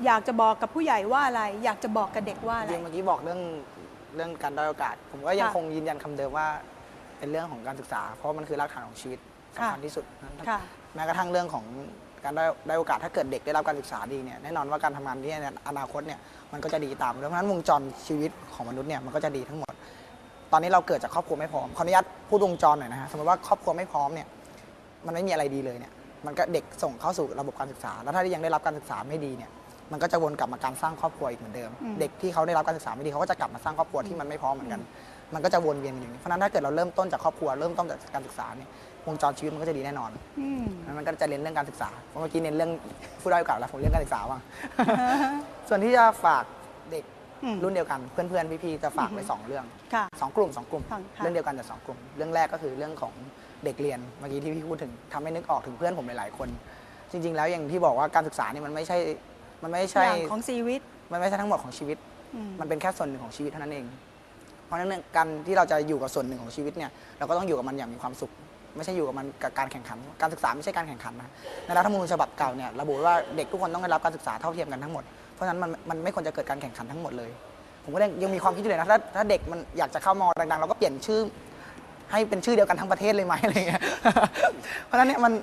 อยากจะบอกกับผู้ใหญ่ว่าอะไร อยากจะบอกกับเด็กว่าอะไร จริงๆเมื่อกี้บอกเรื่องเรื่องการด้อยโอกาส ผมก็ยังค่ะคงยืนยันคำเดิมว่า เป็นเรื่องของการศึกษา เพราะมันคือรากฐานของชีวิตสำคัญค่ะที่สุดนั้นค่ะ แม้กระทั่งเรื่องของการได้ได้โอกาสถ้าเกิดเด็กได้รับการศึกษาดีเนี่ยแน่นอนว่าการทำงานที่ในอนาคตเนี่ยมันก็จะดีตามเพราะฉะนั้นวงจรชีวิตของมนุษย์เนี่ยมันก็จะดีทั้งหมด ตอนนี้เราเกิดจากครอบครัวไม่พร้อมขออนุญาตพูดวงจรหน่อยนะฮะสมมติว่าครอบครัวไม่พร้อมเนี่ยมันไม่มีอะไรดีเลยเนี่ยมันก็เด็กส่งเข้าสู่ระบบการศึกษา แล้วถ้ายังได้รับการศึกษาไม่ดีเนี่ยมันก็จะวนกลับมาการสร้างครอบครัวอีกเหมือนเดิมอืมเด็กที่เขาได้รับการศึกษาไม่ดีเขาก็จะกลับมาสร้างครอบครัวที่มันไม่พร้อมเหมือนกัน มันก็จะวนเวียนกันอย่างนี้เพราะฉะนั้นถ้าเกิดเราเริ่มต้นจากครอบครัวเริ่มต้นจากการศึกษาเนี่ยวงจรชีวิตมันก็จะดีแน่นอนอืมแล้วมันก็จะเน้นเรื่องการศึกษาเพราะเมื่อกี้เน้นเรื่องผู้ด้อยโอกาสแล้วผมเรื่องการศึกษาบ้างส่วนที่จะฝากเด็ก อืมรุ่นเดียวกันเพื่อนๆพี่ๆจะฝากไว้สองเรื่องค่ะสองกลุ่มสองกลุ่ม ค่ะค่ะ เรื่องเดียวกันแต่สองกลุ่ม เรื่องแรกก็คือเรื่องของเด็กเรียนเมื่อกี้ที่พี่พูดถึงทำให้นึกออกถึงเพื่อนผมหลายๆคน จริง ๆ แล้วอย่างที่บอกว่าการศึกษานี่มันไม่ใช่มันไม่ใช่อย่างของชีวิตมันไม่ใช่ทั้งหมดของชีวิต อืม มันเป็นแค่ส่วนหนึ่งของชีวิตเท่านั้นเอง เพราะฉะนั้นเนี่ยการที่เราจะอยู่กับส่วนหนึ่งของชีวิตเนี่ยเราก็ต้องอยู่กับมันอย่างมีความสุข ไม่ใช่อยู่กับมันกับการแข่งขัน การศึกษาไม่ใช่การแข่งขันนะในรัฐธรรมนูญฉบับเก่าเนี่ยระบุไว้ว่าเด็กทุกคนต้องได้รับการศึกษาเท่าเทียมกันทั้งหมดเพ ราะฉะนั้นมันมันไม่ควรจะเกิดการแข่งขันทั้งหมดเลย ผมก็ยังยังมีความคิดอยู่เลยนะถ้าถ้าเด็กมันอยากจะเข้ามอดังๆ เราก็เปลี่ยนชื่อ ให้เป็นชื่อเดียวกันทั้งประเทศเลยไหมอะไรเงี้ยเพราะฉะนั้นเนี่ยมัน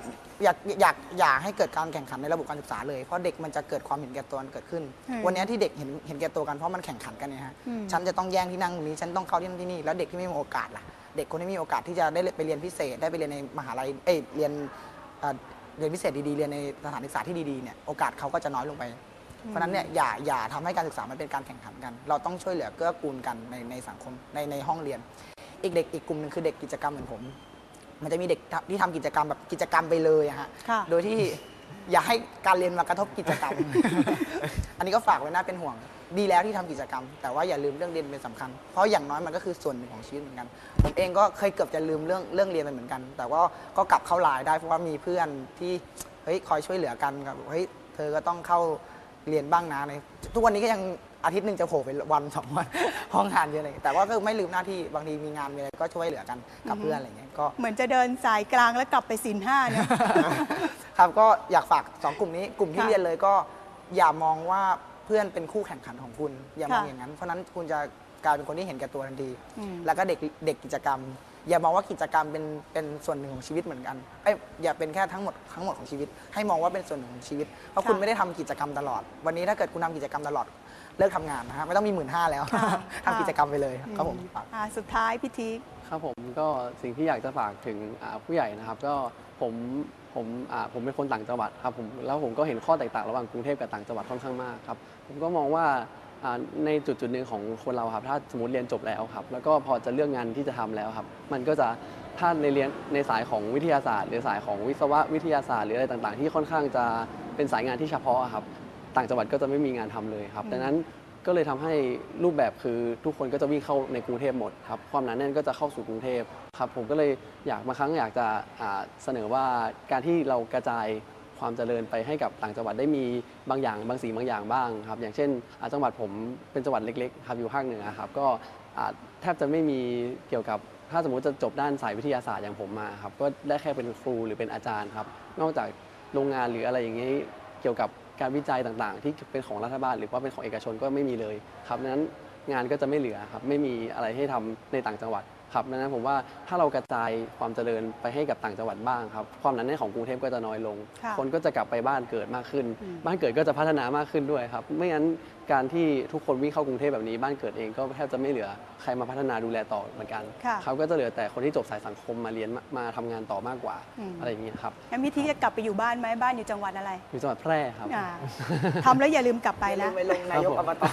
อยากอยากอยากให้เกิดการแข่งขันในระบบการศึกษาเลย เพราะเด็กมันจะเกิดความเห็นแก่ตัวเกิดขึ้นอืมวันนี้ที่เด็กเห็นเห็นแก่ตัวกันเพราะมันแข่งขันกันเนี่ยฮะอืมฉันจะต้องแย่งที่นั่งตรงนี้ฉันต้องเข้าที่นั่นที่นี่แล้วเด็กที่ไม่มีโอกาสล่ะเด็กคนที่มีโอกาสที่จะได้ไปเรียนพิเศษ ได้ไปเรียนในมหาลัยเอ้ยเรียนเอ่อเรียนพิเศษดีๆ เรียนในสถานศึกษาที่ดีๆเนี่ยโอกาสเขาก็จะน้อยลงไป เพราะฉะนั้นเนี่ยอย่าอย่าทำให้การศึกษามันเป็นการแข่งขันกัน เราต้องช่วยเหลือเกื้อกูลกันในในสังคมในในห้องเรียน อีกเด็กอีกกลุ่มหนึ่งคือเด็กกิจกรรมเหมือนผม มันจะมีเด็กที่ทำกิจกรรมแบบกิจกรรมไปเลยอะฮะค่ะ โดยที่อย่าให้การเรียนมากระทบกิจกรรม อันนี้ก็ฝากไว้น่าเป็นห่วง ดีแล้วที่ทำกิจกรรม แต่ว่าอย่าลืมเรื่องเรียนเป็นสำคัญ เพราะอย่างน้อยมันก็คือส่วนหนึ่งของชีวิตเหมือนกัน ผมเองก็เคยเกือบจะลืมเรื่องเรื่องเรียนไปเหมือนกัน แต่ว่าก็กลับเข้าไลน์ได้เพราะว่ามีเพื่อนที่เฮ้ยคอยช่วยเหลือกันครับเฮ้ยเธอก็ต้องเข้า เรียนบ้างนะในทุกวันนี้ก็ยังอาทิตย์หนึ่งจะโผล่ไปวันสองวัน ห้องงานเยอะเลย แต่ว่าก็ไม่ลืมหน้าที่บางทีมีงานมีอะไรก็ช่วยเหลือกันกับเพื่อนอะไรอย่างเงี้ยก็เหมือนจะเดินสายกลางแล้วกลับไปสินห้าเนี่ยครับก็อยากฝากสองกลุ่มนี้กลุ่มที่ค่ะเรียนเลยก็อย่ามองว่าเพื่อนเป็นคู่แข่งขันของคุณ อย่ามองค่ะอย่างนั้น เพราะนั้นคุณจะกลายเป็นคนที่เห็นแก่ตัวทันทีอืมแล้วก็เด็กเด็กกิจกรรม อย่ามองว่ากิจกรรมเป็นเป็นส่วนหนึ่งของชีวิตเหมือนกันเอ้ยอย่าเป็นแค่ทั้งหมดทั้งหมดของชีวิต ให้มองว่าเป็นส่วนหนึ่งของชีวิต เพราะคุณไม่ได้ทำกิจกรรมตลอด วันนี้ถ้าเกิดคุณทำกิจกรรมตลอดเลิกทำงานนะฮะไม่ต้องมีหมื่นห้าแล้วค่ะทำกิจกรรมไปเลยครับผมฝาก อ่าสุดท้ายพี่ทีครับผมก็สิ่งที่อยากจะฝากถึงอ่าผู้ใหญ่นะครับ ก็ผมผมอ่าผมเป็นคนต่างจังหวัดครับผมแล้วผมก็เห็นข้อแตกต่างระหว่างกรุงเทพกับต่างจังหวัดค่อนข้างมากครับผมก็มองว่าอ่า ในจุดจุดหนึ่งของคนเราครับ ถ้าสมมติเรียนจบแล้วครับ แล้วก็พอจะเลือกงานที่จะทำแล้วครับ มันก็จะถ้าในเรียนในสายของวิทยาศาสตร์หรือสายของวิศวะวิทยาศาสตร์หรืออะไรต่างๆ ที่ค่อนข้างจะเป็นสายงานที่เฉพาะครับ ต่างจังหวัดก็จะไม่มีงานทำเลยครับดังนั้นก็เลยทำให้รูปแบบคือทุกคนก็จะวิ่งเข้าในกรุงเทพหมดครับความหนาแน่นก็จะเข้าสู่กรุงเทพครับผมก็เลยอยากบางครั้งอยากจะเสนอว่าการที่เรากระจาย ความเจริญไปให้กับต่างจังหวัดได้มีบางอย่าง บางสิ่งบางอย่างบ้างครับอย่างเช่นจังหวัดผมเป็นจังหวัดเล็กๆครับอยู่ภาคเหนือครับก็แทบจะไม่มีเกี่ยวกับถ้าสมมติจะจบด้านสายวิทยาศาสตร์อย่างผมมาครับก็ได้แค่เป็นครูหรือเป็นอาจารย์ครับนอกจากโรงงานหรืออะไรอย่างนี้เกี่ยวกับการวิจัยต่างๆ ที่เป็นของรัฐบาลหรือว่าเป็นของเอกชนก็ไม่มีเลยครับนั้นงานก็จะไม่เหลือครับไม่มีอะไรให้ทำในต่างจังหวัด ครับดังนั้นผมว่าถ้าเรากระจายความเจริญไปให้กับต่างจังหวัดบ้างครับ ความหนาแน่นของกรุงเทพก็จะน้อยลง ค่ะคนก็จะกลับไปบ้านเกิดมากขึ้น อืม บ้านเกิดก็จะพัฒนามากขึ้นด้วยครับ ไม่งั้น การที่ทุกคนวิ่งเข้ากรุงเทพแบบนี้บ้านเกิดเองก็แทบจะไม่เหลือใครมาพัฒนาดูแลต่อเหมือนกันค่ะเขาก็จะเหลือแต่คนที่จบสายสังคมมาเรียนมามาทำงานต่อมากกว่าอืม อะไรอย่างเงี้ยครับงั้นพี่ทีจะกลับไปอยู่บ้านไหมบ้านอยู่จังหวัดอะไรอยู่จังหวัดแพร่ครับ อ่าทำแล้วอย่าลืมกลับไปไปนะไปลงนายกครัอบผมต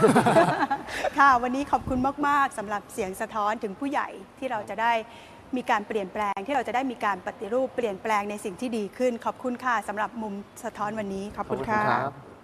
ค่ะ วันนี้ขอบคุณมาก ๆสำหรับเสียงสะท้อนถึงผู้ใหญ่ที่เราจะได้มีการเปลี่ยนแปลง ที่เราจะได้มีการปฏิรูปเปลี่ยนแปลงในสิ่งที่ดีขึ้น ขอบคุณค่ะสำหรับมุมสะท้อนวันนี้ ขอบคุณค่ะขอบคุณครับ